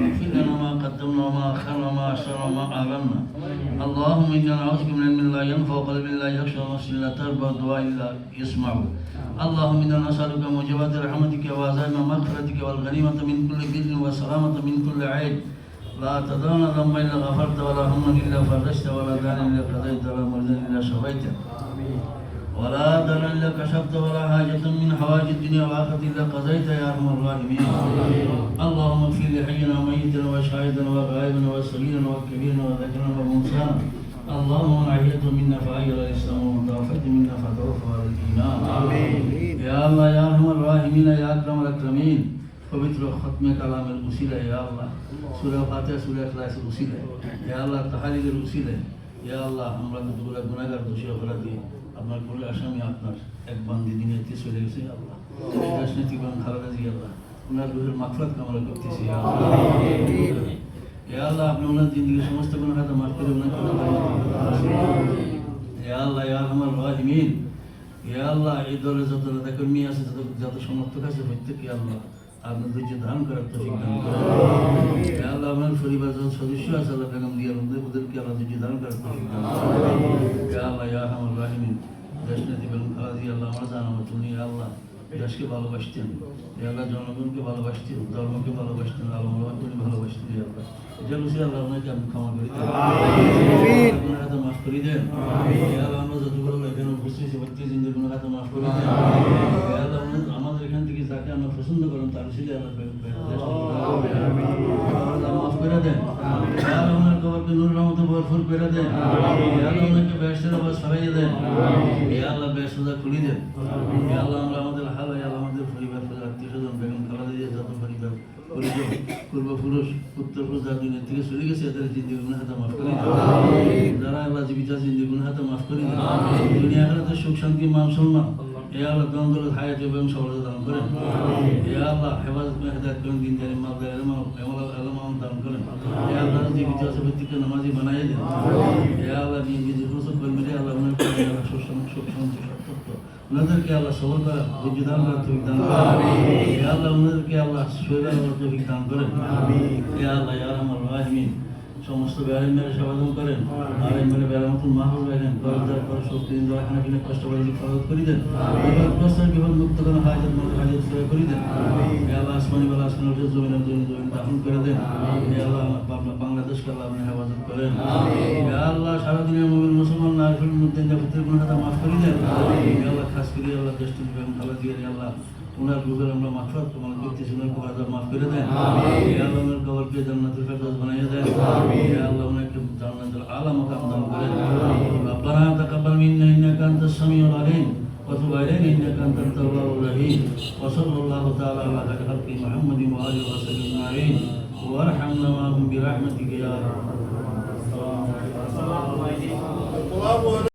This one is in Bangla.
اغفر ما قدمنا وما اخرنا وما اسررنا وما اعلنا اللهم أنا نعوذ بك من علم لا ينفع وقلب لا يخشى ونفس لا تربى ودعاء لا يسمع اللهم أنا نسالك موجبات رحمتك وعزائم مغفرتك والغنيمه من كل بر والسلامه من كل عيب لا تدعنا ذنبا الا غفرت ولا هما الا فرجت ولا دانا الا قضيت ولا مريضا الا شفيته ولا دنا الا كشفت ولا حاجة من حوائج الدنيا والآخرة الا قضيتها يا ارحم الراحمين. اللهم اغفر لحينا وميتنا وشاهدنا وغائبنا وصغيرنا وكبيرنا وذكرنا وانثانا. اللهم من احييته منا فاحيا على الاسلام ومن توفيت منا فتوفى على الايمان. امين. يا الله يا ارحم الراحمين يا اكرم الاكرمين. পবিত্র খতমে কালামের উসিলায় ইয়া আল্লাহ সুরা ফাতিহা সুরা ইখলাসের উসিলায় ইয়া আল্লাহ তাহারিদের উসিলায় ইয়া আল্লাহ আমরা গুনাহগার দোষী অপরাধী। আপনার আসামি আপনার। এক বান্দি দিনে চলে গেছে আল্লাহ। রাজনৈতিক এবং খালেদা জি আল্লাহ। ওনার রুহের মাফরাত কামনা করতেছি ইয়া আল্লাহ। আপনি ওনার জিন্দিগির সমস্ত গুণ হাতে মাফ করে ওনাকে ইয়া আল্লাহ ইয়া আমার রাহিমিন। ইয়া আল্লাহ এই দলে যত আছে যত যত সমর্থক আছে প্রত্যেকে আল্লাহ আপনার ধৈর্য ধারণ করার তৌফিক দান করেন আল্লাহ আপনার পরিবার যত সদস্য আছে আল্লাহ বেগম দিয়ে ওদের ওদেরকে আল্লাহ ধৈর্য ধারণ করার তৌফিক দান করেন আল্লাহ ইয়া আমার রাহিমিন দেশ নেত্রী বেগম খালাদি আল্লাহ আমরা জানাব তুমি ইয়া আল্লাহ দেশকে ভালোবাসতেন। আল্লাহ জনগণকে ভালোবাসতেন ধর্মকে ভালোবাসতেন আল্লাহ তুমি ভালোবাসতেন আল্লাহ। জেলুসি আল্লাহ আপনাকে আপনি ক্ষমা করে দেন আপনার হাতে মাফ করে দেন। আল্লাহ আমরা যতগুলো এখানে উপস্থিত প্রত্যেক কোনো হাতে মাফ করে দেন ইয়া আল্লাহ আমরা- আমাদের এখান থেকে যাকে আমরা পছন্দ করেন তার ছিল আল্লাহ। মাফ করে দেন। ওনার কবরকে নূর রহমতে ভরপুর করে দেন। আল্লাহ ওনাকে আবাস সরাইয়ে দেন। ইয়া আল্লাহ বেহেশত খুলি দেন। ইয়া আল্লাহ আমরা আমাদের হাল আল্লাহ আমাদের পরিবার আত্মীয় স্বজন বেগম খালাদা দিয়ে যত পরিবার পরিজন পূর্বপুরুষ উত্তরপুরুষ যারা দুনিয়া থেকে চলে গেছে এদের জিন্দি গুণ হাতে মাফ করে যারা আল্লাহ জীবিত আছে জিন্দি গুণ হাতে মাফ করে দেন। দুনিয়া সুখ শান্তি মান সম্মান। এ আল্লাহ দ্বন্দ্ব হায়াত এবং সফলতা দান করেন। এ আল্লাহ হেফাজত করে হেদায়ত করেন দিন জানি মাল দেয় এলাম দান করেন। এ আল্লাহ জীবিত আছে ব্যক্তিকে নামাজি বানাই দেন। এ আল্লাহ নিয়ে নিজে প্রসব করবেন এ আল্লাহ ওনার করে আল্লাহ সুখ শান্তি সত্যত্ব ওনাদেরকে আল্লাহ সবর করা ধৈর্য দান করা তৌফিক দান করেন। এ আল্লাহ ওনাদেরকে আল্লাহ শরীর আল্লাহ দান করেন। এ আল্লাহ সমস্ত ব্যায়াম মেরে সমাধান করেন। আর এই মেরে মতন মাহুল রাখেন করদার কর শক্তি ইন্দ্র খানা কিনে কষ্ট করে ফরত করি দেন। বিপদ কষ্টের বিপদ মুক্ত করে হাজত মনে হাজত করে করি দেন? হে আল্লাহ আসমানি বেলা আসমান উঠে জমিন জমিন জমিন দাফন করে দেন। হে আল্লাহ আপনার বাংলাদেশকে আল্লাহ আপনি হেফাজত করেন। আল্লাহ সারাদিনের মুমিন মুসলমান নারীর মধ্যে জাফতের গুণাটা মাফ করে দেন। আল্লাহ খাস করে আল্লাহ দেশটি বেগম খালা দিয়ে আল্লাহ। ওনার রূপের আমরা মাফরাত তোমার করতেছি ওনার কবর মাফ করে দেন হে আল্লাহ ওনার কবরকে জান্নাতুল ফেরদৌস বানিয়ে দেন হে আল্লাহ ওনাকে জান্নাতুল আলা মাকাম দান করেন ربنا تقبل منا انك انت السميع العليم وتب علينا انك انت التواب الرحيم وصلى الله تعالى على خير خلق محمد واله وصحبه اجمعين وارحمنا معهم برحمتك يا ارحم الراحمين